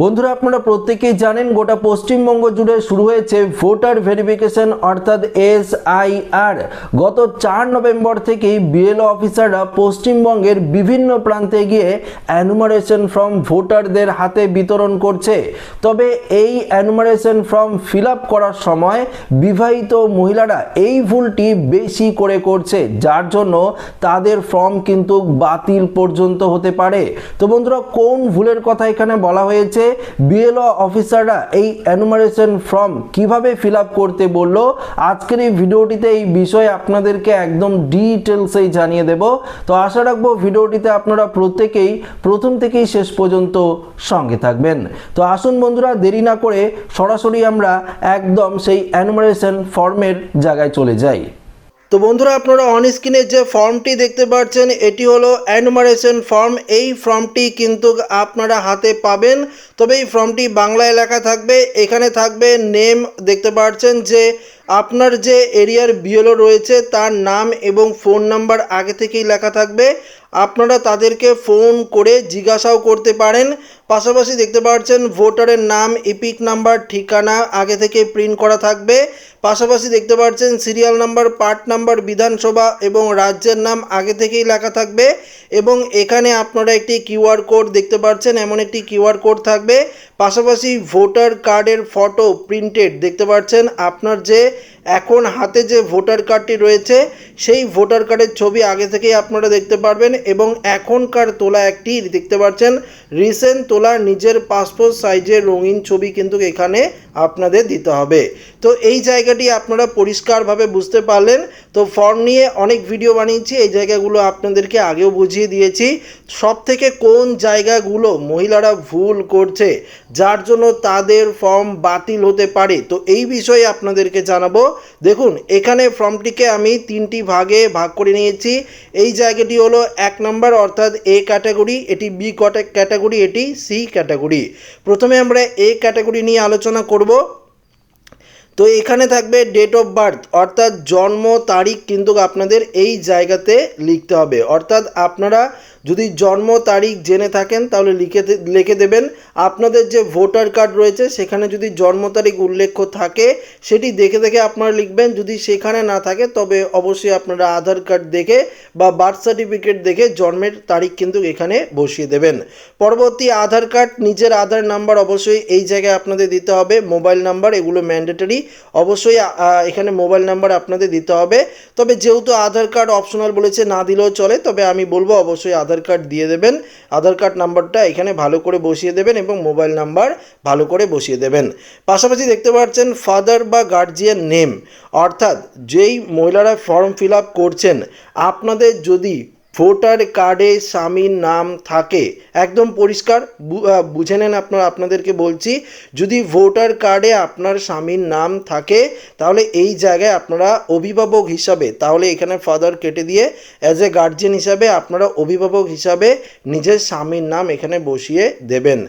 বন্ধুরা, আপনারা প্রত্যেকেই জানেন গোটা পশ্চিমবঙ্গ জুড়ে শুরু হয়েছে ভোটার ভেরিফিকেশন, অর্থাৎ এস আই আর গত চার নভেম্বর থেকেই বিএলও অফিসাররা পশ্চিমবঙ্গের বিভিন্ন প্রান্তে গিয়ে অ্যানুমারেশন ফর্ম ভোটারদের হাতে বিতরণ করছে। তবে এই অ্যানুমারেশন ফর্ম ফিল করার সময় বিবাহিত মহিলারা এই ভুলটি বেশি করে করছে, যার জন্য তাদের ফর্ম কিন্তু বাতিল পর্যন্ত হতে পারে। তো বন্ধুরা, কোন ভুলের কথা এখানে বলা হয়েছে? বিএলও অফিসাররা এই অ্যানুমারেশন ফর্ম কীভাবে ফিল আপ করতে বলল? আজকের এই ভিডিওটিতে এই বিষয়ে আপনাদেরকে একদম ডিটেলসেই জানিয়ে দেব। তো আশা রাখব ভিডিওটিতে আপনারা প্রত্যেকেই প্রথম থেকেই শেষ পর্যন্ত সঙ্গে থাকবেন। তো আসুন বন্ধুরা, দেরি না করে সরাসরি আমরা একদম সেই অ্যানুমারেশন ফর্মের জায়গায় চলে যাই। তো বন্ধুরা আপনারা অন স্ক্রিনে যে ফর্মটি দেখতে পাচ্ছেন, এটি হলো অ্যানুমারেশন ফর্ম এই ফর্মটি কিন্তু আপনারা হাতে পাবেন। তবে এই ফর্মটি বাংলায় লেখা থাকবে, এখানে থাকবে নেম দেখতে পাচ্ছেন যে আপনার যে এরিয়ার বিএলও রয়েছে, তার নাম এবং ফোন নাম্বার আগে থেকেই লেখা থাকবে। আপনারা তাদেরকে ফোন করে জিজ্ঞাসাও করতে পারেন। পাশাপাশি দেখতে পাচ্ছেন ভোটারের নাম ইপিক নাম্বার, ঠিকানা আগে থেকে প্রিন্ট করা থাকবে। পাশাপাশি দেখতে পাচ্ছেন সিরিয়াল নাম্বার পার্ট নাম্বার বিধানসভা এবং রাজ্যের নাম আগে থেকেই লেখা থাকবে এবং এখানে আপনারা একটি কিউআর কোড দেখতে পাচ্ছেন, এমন একটি কিউআর কোড থাকবে। পাশাপাশি ভোটার কার্ডের ফটো প্রিন্টেড দেখতে পাচ্ছেন, আপনার যে এখন হাতে যে ভোটার কার্ডটি রয়েছে, সেই ভোটার কার্ডের ছবি আগে থেকেই আপনারা দেখতে পারবেন এবং এখনকার তোলা একটি দেখতে পাচ্ছেন রিসেন্ট তোলা নিজের পাসপোর্ট সাইজের রঙিন ছবি কিন্তু এখানে আপনাদের দিতে হবে। তো এই জায়গাটি আপনারা পরিষ্কারভাবে বুঝতে পারলেন। তো ফর্ম নিয়ে অনেক ভিডিও বানিয়েছি, এই জায়গাগুলো আপনাদেরকে আগেও বুঝিয়ে দিয়েছি। সব থেকে কোন জায়গাগুলো মহিলারা ভুল করছে, যার জন্য তাদের ফর্ম বাতিল হতে পারে, তো এই বিষয়ে আপনাদেরকে জানাব। দেখুন, এখানে ফর্মটিকে আমি তিনটি ভাগে ভাগ করে নিয়েছি। এই জায়গাটি হলো এক নম্বর অর্থাৎ এ ক্যাটাগরি এটি বি ক্যাটাগরি এটি সি ক্যাটাগরি প্রথমে আমরা এ ক্যাটাগরি নিয়ে আলোচনা করব। তো এখানে থাকবে ডেট অফ বার্থ অর্থাৎ জন্ম তারিখ কিন্তু আপনাদের এই জায়গাতে লিখতে হবে। অর্থাৎ আপনারা যদি জন্ম তারিখ জেনে থাকেন, তাহলে লিখে লিখে দেবেন। আপনাদের যে ভোটার কার্ড রয়েছে, সেখানে যদি জন্ম তারিখ উল্লেখ থাকে, সেটি দেখে দেখে আপনারা লিখবেন। যদি সেখানে না থাকে, তবে অবশ্যই আপনারা আধার কার্ড দেখে বা বার্থ সার্টিফিকেট দেখে জন্মের তারিখ কিন্তু এখানে বসিয়ে দেবেন। পরবর্তী আধার কার্ড, নিজের আধার নাম্বার অবশ্যই এই জায়গায় আপনাদের দিতে হবে। মোবাইল নাম্বার, এগুলো ম্যান্ডেটরি। অবশ্যই এখানে মোবাইল নাম্বার আপনাদের দিতে হবে। তবে যেহেতু আধার কার্ড অপশনাল বলেছে, না দিলেও চলে। তবে আমি বলব, অবশ্যই আধার কার্ড দিয়ে দেবেন। আধার কার্ড নাম্বারটা এখানে ভালো করে বসিয়ে দেবেন এবং মোবাইল নাম্বার ভালো করে বসিয়ে দেবেন। পাশাপাশি দেখতে পাচ্ছেন ফাদার বা গার্জিয়ান নেম। অর্থাৎ যেই মহিলারা ফর্ম ফিল আপ করছেন, আপনাদের যদি ভোটার কার্ডে স্বামীর নাম থাকে। একদম পরিষ্কার বুঝে নেন আপনারা, আপনাদেরকে বলছি, যদি ভোটার কার্ডে আপনার স্বামীর নাম থাকে, তাহলে এই জায়গায় আপনারা অভিভাবক হিসাবে, তাহলে এখানে ফাদার কেটে দিয়ে অ্যাজ এ গার্জিয়ান হিসাবে আপনারা অভিভাবক হিসাবে নিজের স্বামীর নাম এখানে বসিয়ে দেবেন।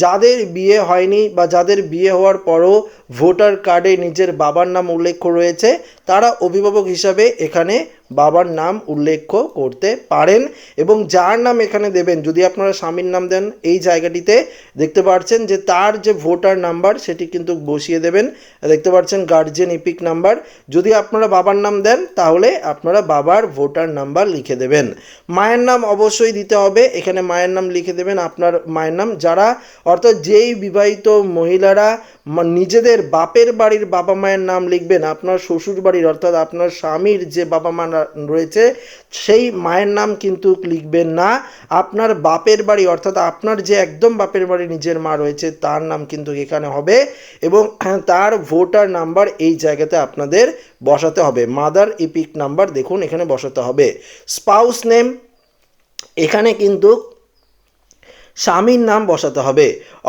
যাদের বিয়ে হয়নি বা যাদের বিয়ে হওয়ার পরও ভোটার কার্ডে নিজের বাবার নাম উল্লেখ রয়েছে, তারা অভিভাবক হিসাবে এখানে বাবার নাম উল্লেখ করতে পারেন এবং যার নাম এখানে দেবেন, যদি আপনারা স্বামীর নাম দেন, এই জায়গাটিতে দেখতে পাচ্ছেন যে তার যে ভোটার নাম্বার, সেটি কিন্তু বসিয়ে দেবেন। দেখতে পাচ্ছেন গার্জেন ইপিক নাম্বার। যদি আপনারা বাবার নাম দেন, তাহলে আপনারা বাবার ভোটার নাম্বার লিখে দেবেন। মায়ের নাম অবশ্যই দিতে হবে। এখানে মায়ের নাম লিখে দেবেন আপনার মায়ের নাম। যারা অর্থাৎ যেই বিবাহিত মহিলারা নিজেদের বাপের বাড়ির বাবা মায়ের নাম লিখবেন, আপনার শ্বশুর বাড়ির অর্থাৎ আপনার স্বামীর যে বাবা মা রয়েছে, সেই মায়ের নাম কিন্তু লিখবেন না। আপনার বাপের বাড়ি, অর্থাৎ আপনার যে একদম বাপের বাড়ি নিজের মা রয়েছে, তার নাম কিন্তু এখানে হবে এবং তার ভোটার নাম্বার এই জায়গাতে আপনাদের বসাতে হবে। মাদার ইপিক নাম্বার দেখুন, এখানে বসাতে হবে। স্পাউস নেম, এখানে কিন্তু স্বামীর নাম বসাতে হবে।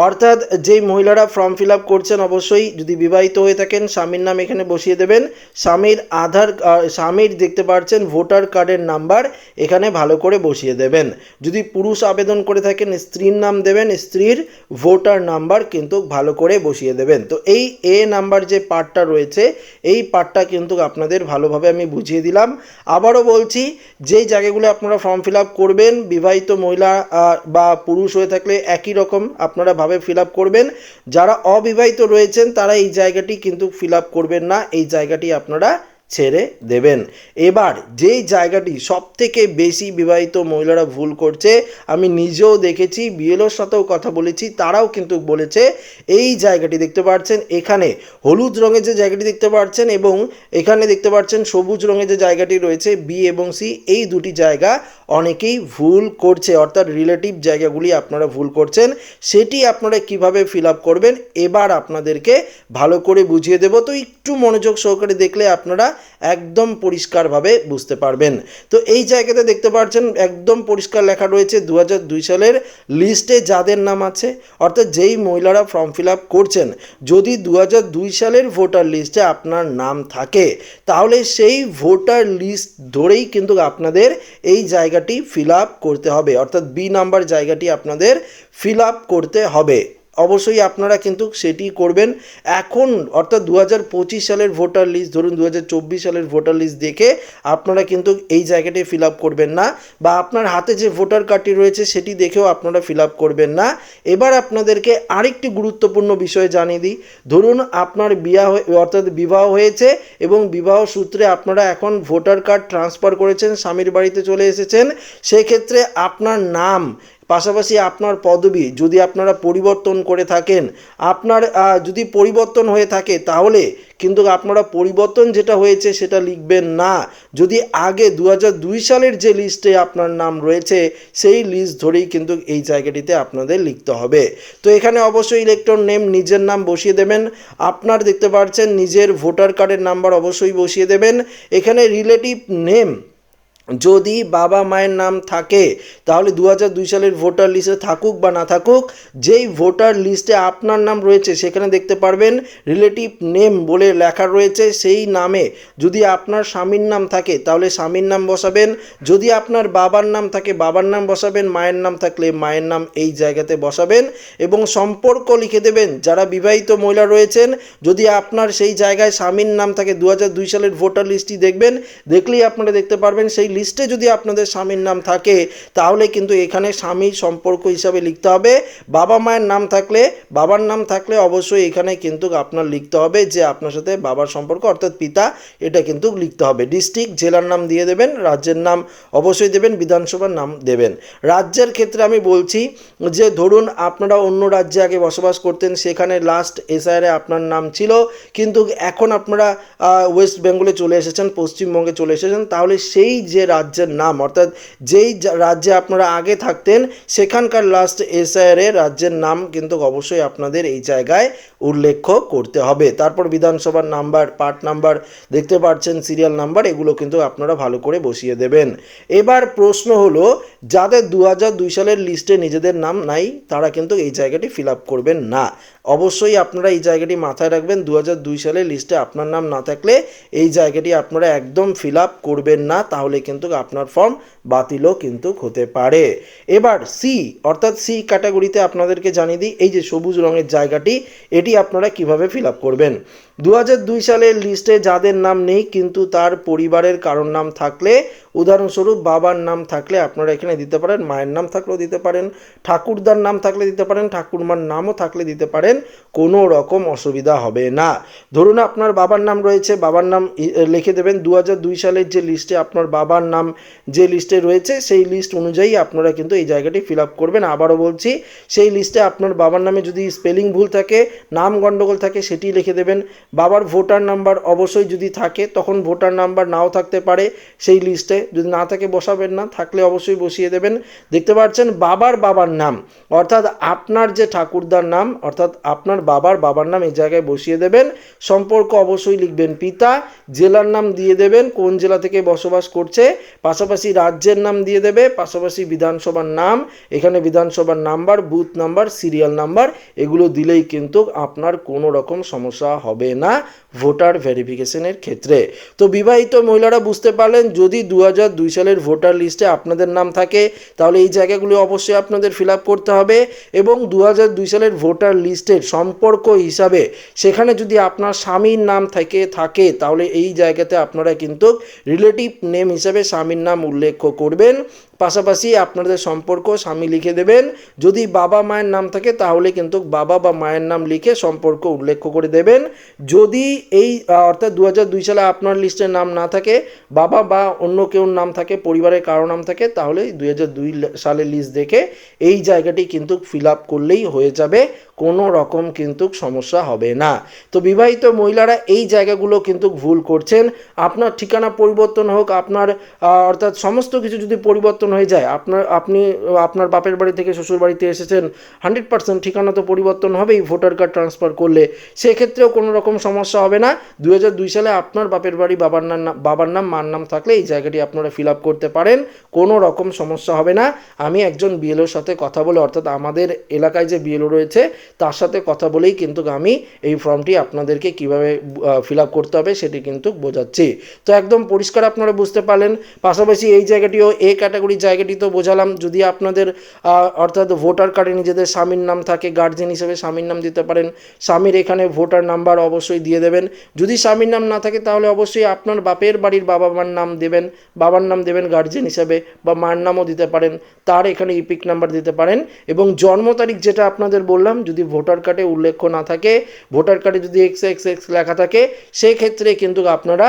অর্থাৎ যেই মহিলারা ফর্ম ফিল আপ করছেন, অবশ্যই যদি বিবাহিত হয়ে থাকেন, স্বামীর নাম এখানে বসিয়ে দেবেন। স্বামীর আধার স্বামীর দেখতে পাচ্ছেন ভোটার কার্ডের নাম্বার, এখানে ভালো করে বসিয়ে দেবেন। যদি পুরুষ আবেদন করে থাকেন, স্ত্রীর নাম দেবেন, স্ত্রীর ভোটার নাম্বার কিন্তু ভালো করে বসিয়ে দেবেন। তো এই এ নাম্বার যে পার্টটা রয়েছে, এই পার্টটা কিন্তু আপনাদের ভালোভাবে আমি বুঝিয়ে দিলাম। আবারও বলছি, যেই জায়গাগুলো আপনারা ফর্ম ফিল আপ করবেন, বিবাহিত মহিলা বা পুরুষ হয়ে থাকলে একই রকম আপনারা ভাবে ফিল করবেন। যারা অবিবাহিত রয়েছেন, তারা এই জায়গাটি কিন্তু ফিল করবেন না। এই জায়গাটি আপনারা ছেড়ে দেবেন। এবার যেই জায়গাটি সব থেকে বেশি বিবাহিত মহিলারা ভুল করছে, আমি নিজেও দেখেছি, বিএলওর সাথেও কথা বলেছি, তারাও কিন্তু বলেছে, এই জায়গাটি দেখতে পাচ্ছেন এখানে হলুদ রঙের যে জায়গাটি দেখতে পাচ্ছেন এবং এখানে দেখতে পাচ্ছেন সবুজ রঙের যে জায়গাটি রয়েছে বি এবং সি এই দুটি জায়গা অনেকেই ভুল করছে। অর্থাৎ রিলেটিভ জায়গাগুলি আপনারা ভুল করছেন, সেটি আপনারা কীভাবে ফিল আপ করবেন, এবার আপনাদেরকে ভালো করে বুঝিয়ে দেব। তো একটু মনোযোগ সহকারে দেখলে আপনারা একদম পরিষ্কারভাবে বুঝতে পারবেন। তো এই জায়গাতে দেখতে পাচ্ছেন একদম পরিষ্কার লেখা রয়েছে দু দুই সালের লিস্টে যাদের নাম আছে, অর্থাৎ যেই মহিলারা ফর্ম ফিল আপ করছেন, যদি দু দুই সালের ভোটার লিস্টে আপনার নাম থাকে, তাহলে সেই ভোটার লিস্ট ধরেই কিন্তু আপনাদের এই জায়গাটি ফিল আপ করতে হবে, অর্থাৎ বি নাম্বার জায়গাটি আপনাদের ফিল আপ করতে হবে। অবশ্যই আপনারা কিন্তু সেটি করবেন। এখন অর্থাৎ দু হাজার পঁচিশ সালের ভোটার লিস্ট, ধরুন দু হাজার চব্বিশ সালের ভোটার লিস্ট দেখে আপনারা কিন্তু এই জায়গাটি ফিল আপ করবেন না বা আপনার হাতে যে ভোটার কার্ডটি রয়েছে সেটি দেখেও আপনারা ফিল আপ করবেন না। এবার আপনাদেরকে আরেকটি গুরুত্বপূর্ণ বিষয় জানিয়ে দিই। ধরুন আপনার বিয়া অর্থাৎ বিবাহ হয়েছে এবং বিবাহ সূত্রে আপনারা এখন ভোটার কার্ড ট্রান্সফার করেছেন, স্বামীর বাড়িতে চলে এসেছেন। সেক্ষেত্রে আপনার নাম পাশাপাশি আপনার পদবি যদি আপনারা পরিবর্তন করে থাকেন, আপনার যদি পরিবর্তন হয়ে থাকে তাহলে কিন্তু আপনারা পরিবর্তন যেটা হয়েছে সেটা লিখবেন না। যদি আগে দু দুই সালের যে লিস্টে আপনার নাম রয়েছে, সেই লিস্ট ধরেই কিন্তু এই জায়গাটিতে আপনাদের লিখতে হবে। তো এখানে অবশ্যই ইলেকট্রন নেম নিজের নাম বসিয়ে দেবেন। আপনার দেখতে পাচ্ছেন নিজের ভোটার কার্ডের নাম্বার অবশ্যই বসিয়ে দেবেন। এখানে রিলেটিভ নেম যদি বাবা মায়ের নাম থাকে, তাহলে দু দুই সালের ভোটার লিস্টে থাকুক বা না থাকুক, যেই ভোটার লিস্টে আপনার নাম রয়েছে, সেখানে দেখতে পারবেন রিলেটিভ নেম বলে লেখা রয়েছে সেই নামে। যদি আপনার স্বামীর নাম থাকে, তাহলে স্বামীর নাম বসাবেন। যদি আপনার বাবার নাম থাকে, বাবার নাম বসাবেন। মায়ের নাম থাকলে মায়ের নাম এই জায়গাতে বসাবেন এবং সম্পর্ক লিখে দেবেন। যারা বিবাহিত মহিলা রয়েছেন, যদি আপনার সেই জায়গায় স্বামীর নাম থাকে দু দুই সালের ভোটার লিস্টটি দেখবেন, দেখলেই আপনারা দেখতে পারবেন সেই লিস্টে যদি আপনাদের স্বামীর নাম থাকে, তাহলে কিন্তু এখানে স্বামী সম্পর্ক হিসাবে লিখতে হবে। বাবা মায়ের নাম থাকলে, বাবার নাম থাকলে অবশ্যই এখানে কিন্তু আপনার লিখতে হবে যে আপনার সাথে বাবার সম্পর্ক, অর্থাৎ পিতা, এটা কিন্তু লিখতে হবে। ডিস্ট্রিক্ট, জেলার নাম দিয়ে দেবেন, রাজ্যের নাম অবশ্যই দেবেন, বিধানসভার নাম দেবেন। রাজ্যের ক্ষেত্রে আমি বলছি যে ধরুন আপনারা অন্য রাজ্যে আগে বসবাস করতেন, সেখানে লাস্ট এসআইআরে আপনার নাম ছিল, কিন্তু এখন আপনারা ওয়েস্ট বেঙ্গলে চলে এসেছেন, পশ্চিমবঙ্গে চলে এসেছেন, তাহলে সেই যে রাজ্যের নাম। অর্থাৎ যেই রাজ্যে আপনারা আগে থাকতেন, সেখানকার লাস্ট এসআইআরে রাজ্যের নাম কিন্তু অবশ্যই আপনাদের এই জায়গায় উল্লেখ করতে হবে। তারপর বিধানসভার নাম্বার পার্ট নাম্বার দেখতে পাচ্ছেন সিরিয়াল নাম্বার এগুলো কিন্তু আপনারা ভালো করে বসিয়ে দেবেন। এবার প্রশ্ন হলো, যাদের দু দুই সালের লিস্টে নিজেদের নাম নাই, তারা কিন্তু এই জায়গাটি ফিল আপ করবেন না। অবশ্যই আপনারা এই জায়গাটি মাথায় রাখবেন দু দুই সালের লিস্টে আপনার নাম না থাকলে এই জায়গাটি আপনারা একদম ফিল আপ করবেন না, তাহলে কিন্তু আপনার ফর্ম বাতিলও কিন্তু হতে পারে। এবার সি অর্থাৎ সি ক্যাটাগরিতে আপনাদেরকে জানিয়ে দিই, এই যে সবুজ রঙের জায়গাটি, এটি আপনারা কীভাবে ফিল আপ করবেন দু সালের লিস্টে যাদের নাম নেই, কিন্তু তার পরিবারের কারোর নাম থাকলে উদাহরণস্বরূপ, বাবার নাম থাকলে আপনারা এখানে দিতে পারেন, মায়ের নাম থাকলেও দিতে পারেন, ঠাকুরদার নাম থাকলে দিতে পারেন, ঠাকুরমার নামও থাকলে দিতে পারেন, কোনো রকম অসুবিধা হবে না। ধরুন আপনার বাবার নাম রয়েছে, বাবার নাম লিখে দেবেন দু দুই সালের যে লিস্টে আপনার বাবার নাম যে লিস্টে রয়েছে, সেই লিস্ট অনুযায়ী আপনারা কিন্তু এই জায়গাটি ফিল আপ করবেন। আবারও বলছি, সেই লিস্টে আপনার বাবার নামে যদি স্পেলিং ভুল থাকে, নাম গণ্ডগোল থাকে, সেটি লিখে দেবেন। বাবার ভোটার নাম্বার অবশ্যই যদি থাকে, তখন ভোটার নাম্বার নাও থাকতে পারে, সেই লিস্টে যদি না থাকে বসাবেন না, থাকলে অবশ্যই বসিয়ে দেবেন। দেখতে পাচ্ছেন বাবার বাবার নাম। অর্থাৎ আপনার যে ঠাকুরদার নাম, অর্থাৎ আপনার বাবার বাবার নাম এই জায়গায় বসিয়ে দেবেন। সম্পর্ক অবশ্যই লিখবেন পিতা, জেলার নাম দিয়ে দেবেন, কোন জেলা থেকে বসবাস করছে, পাশাপাশি রাজ্যের নাম দিয়ে দেবে, পাশাপাশি বিধানসভার নাম, এখানে বিধানসভার number, booth number, serial number, এগুলো দিলেই কিন্তু আপনার কোনো রকম সমস্যা হবে না, ভোটার ভেরিফিকেশনের ক্ষেত্রে। তো বিবাহিত মহিলারা বুঝতে পারলেন, যদি দু হাজার হাজার দুই সালের ভোটার লিস্টে আপনাদের নাম থাকে, তাহলে এই জায়গাগুলি অবশ্যই আপনাদের ফিল আপ করতে হবে এবং দু হাজার দুই সালের ভোটার লিস্টের সম্পর্ক হিসাবে সেখানে যদি আপনার স্বামীর নাম থেকে, থাকে, তাহলে এই জায়গাতে আপনারা কিন্তু রিলেটিভ নেম হিসাবে স্বামীর নাম উল্লেখ করবেন। পাশাপাশি আপনাদের সম্পর্ক স্বামী লিখে দেবেন। যদি বাবা মায়ের নাম থাকে, তাহলে কিন্তু বাবা বা মায়ের নাম লিখে সম্পর্ক উল্লেখ করে দেবেন। যদি এই অর্থাৎ দু দুই সালে আপনার লিস্টের নাম না থাকে, বাবা বা অন্য কেউ নাম থাকে, পরিবারের কারও নাম থাকে, তাহলে দুই দুই সালের লিস্ট দেখে এই জায়গাটি কিন্তু ফিল আপ করলেই হয়ে যাবে। কোনো রকম কিন্তু সমস্যা হবে না। তো বিবাহিত মহিলারা এই জায়গাগুলো কিন্তু ভুল করছেন। আপনার ঠিকানা পরিবর্তন হোক, আপনার অর্থাৎ সমস্ত কিছু যদি পরিবর্তন হয়ে যায়। আপনার, আপনি, আপনার বাপের বাড়ি থেকে শ্বশুর বাড়িতে এসেছেন হান্ড্রেড পার্সেন্ট ঠিকানা তো পরিবর্তন হবেই ভোটার কার্ড ট্রান্সফার করলে। সেক্ষেত্রেও কোনো রকম সমস্যা হবে না। দু দুই সালে আপনার বাপের বাড়ি বাবার নাম বাবার নাম, মার নাম থাকলে এই জায়গাটি আপনারা ফিল আপ করতে পারেন। কোনো রকম সমস্যা হবে না। আমি একজন বিএলওর সাথে কথা বলে, অর্থাৎ আমাদের এলাকায় যে বিএলও রয়েছে, তার সাথে কথা বলেই কিন্তু আমি এই ফর্মটি আপনাদেরকে কীভাবে ফিল আপ করতে হবে সেটি কিন্তু বোঝাচ্ছি। তো একদম পরিষ্কার আপনারা বুঝতে পারলেন। পাশাপাশি এই জায়গাটিও এ ক্যাটাগরির জায়গাটি তো বোঝালাম, যদি আপনাদের অর্থাৎ ভোটার কার্ডে নিজেদের স্বামীর নাম থাকে গার্জেন হিসেবে স্বামীর নাম দিতে পারেন, স্বামীর এখানে ভোটার নাম্বার অবশ্যই দিয়ে দেবেন। যদি স্বামীর নাম না থাকে, তাহলে অবশ্যই আপনার বাপের বাড়ির বাবা মার নাম দেবেন, বাবার নাম দেবেন গার্জেন হিসেবে, বা মার নামও দিতে পারেন, তার এখানে ইপিক নাম্বার দিতে পারেন, এবং জন্ম তারিখ যেটা আপনাদের বললাম, যদি ভোটার কার্ডে উল্লেখ না থাকে, ভোটার কার্ডে যদি এক্স এক্স এক্স লেখা থাকে, সেক্ষেত্রে কিন্তু আপনারা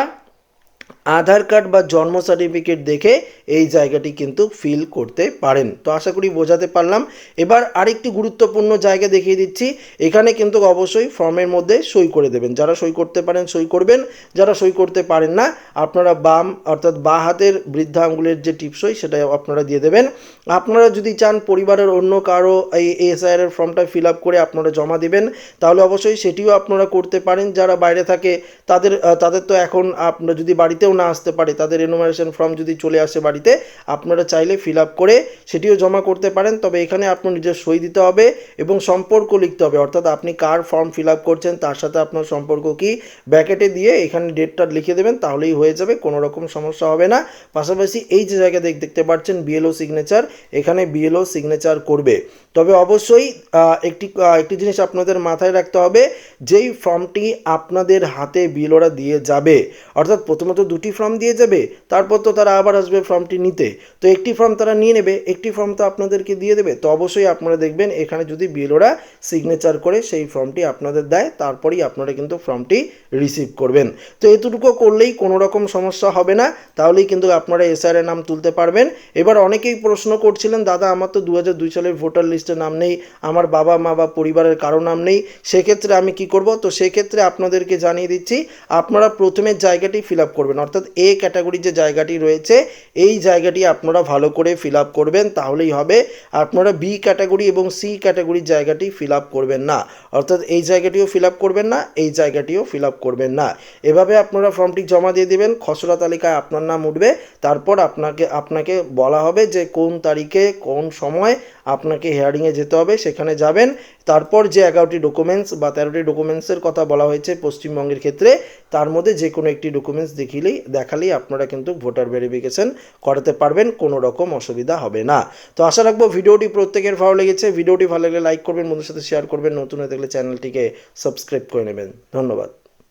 আধার কার্ড বা জন্ম সার্টিফিকেট দেখে এই জায়গাটি কিন্তু ফিল করতে পারেন। তো আশা করি বোঝাতে পারলাম। এবার আরেকটি গুরুত্বপূর্ণ জায়গা দেখিয়ে দিচ্ছি। এখানে কিন্তু অবশ্যই ফর্মের মধ্যে সই করে দেবেন। যারা সই করতে পারেন, সই করবেন। যারা সই করতে পারেন না, আপনারা বাম অর্থাৎ বা হাতের বৃদ্ধা আঙ্গুলের যে টিপসই সেটা আপনারা দিয়ে দেবেন। আপনারা যদি চান পরিবারের অন্য কারও এই এসআইআর এর ফর্মটা ফিল আপ করে আপনারা জমা দিবেন, তাহলে অবশ্যই সেটিও আপনারা করতে পারেন। যারা বাইরে থাকে, তাদের তাদের তো এখন আপনারা যদি বাড়িতেও না আসতে পারে, তাদের এনুমারেশন ফর্ম যদি চলে আসে বাড়িতে, আপনারা চাইলে ফিল করে সেটিও জমা করতে পারেন। তবে এখানে আপনার নিজের সই দিতে হবে এবং সম্পর্ক লিখতে হবে। অর্থাৎ আপনি কার ফর্ম ফিল করছেন, তার সাথে আপনার সম্পর্ক কি ব্যাকেটে দিয়ে এখানে ডেটটা লিখে দেবেন, তাহলেই হয়ে যাবে, কোনো রকম সমস্যা হবে না। পাশাপাশি এই যে জায়গা দেখ- দেখতে পাচ্ছেন বিএলও সিগনেচার এখানে বিএলও সিগনেচার করবে। তবে অবশ্যই একটি একটি জিনিস আপনাদের মাথায় রাখতে হবে, যেই ফর্মটি আপনাদের হাতে বিএলওরা দিয়ে যাবে, অর্থাৎ প্রথমত দুটি ফর্ম দিয়ে যাবে, তারপর তো তারা আবার আসবে ফর্মটি নিতে। তো একটি ফর্ম তারা নিয়ে নেবে, একটি ফর্ম তো আপনাদেরকে দিয়ে দেবে। তো অবশ্যই আপনারা দেখবেন, এখানে যদি বিএলওরা সিগনেচার করে, সেই ফর্মটি আপনাদের দেয়, তারপরেই আপনারা কিন্তু ফর্মটি রিসিভ করবেন। তো এতটুকু করলেই কোনো রকম সমস্যা হবে না, তাহলেই কিন্তু আপনারা এসআর নাম তুলতে পারবেন। এবার অনেকেই প্রশ্ন করছিলেন, দাদা, আমার তো দু সালের ভোটার লিস্টে নাম নেই, আমার বাবা মা বা পরিবারের কারও নাম নেই, সেক্ষেত্রে আমি কি করব? তো সেক্ষেত্রে আপনাদেরকে জানিয়ে দিচ্ছি, আপনারা প্রথমে জায়গাটি ফিল আপ করবেন অর্থাৎ এ ক্যাটাগরির যে জায়গাটি রয়েছে, এই জায়গাটি আপনারা ভালো করে ফিল আপ করবেন, তাহলেই হবে। আপনারা বি ক্যাটাগরি এবং সি ক্যাটাগরির জায়গাটি ফিল আপ করবেন না। অর্থাৎ এই জায়গাটিও ফিল আপ করবেন না, এই জায়গাটিও ফিল আপ করবেন না। এভাবে আপনারা ফর্মটি জমা দিয়ে দেবেন, খসড়া তালিকায় আপনার নাম উঠবে, তারপর আপনাকে আপনাকে বলা হবে যে কোন তারিখে, কোন সময় আপনাকে হেয়ারিংয়ে যেতে হবে, সেখানে যাবেন। তারপর যে এগারোটি ডকুমেন্টস বা তেরোটি ডকুমেন্টসের কথা বলা হয়েছে পশ্চিমবঙ্গের ক্ষেত্রে তার মধ্যে যে কোনো একটি ডকুমেন্টস দেখিলেই, দেখালেই আপনারা কিন্তু ভোটার ভেরিফিকেশন করাতে পারবেন, কোনো রকম অসুবিধা হবে না। তো আশা রাখব ভিডিওটি প্রত্যেকের ভালো লেগেছে। ভিডিওটি ভালো লাগলে লাইক করবেন বন্ধুর সাথে শেয়ার করবেন। নতুন হয়ে থাকলে চ্যানেলটিকে সাবস্ক্রাইব করে নেবেন। ধন্যবাদ।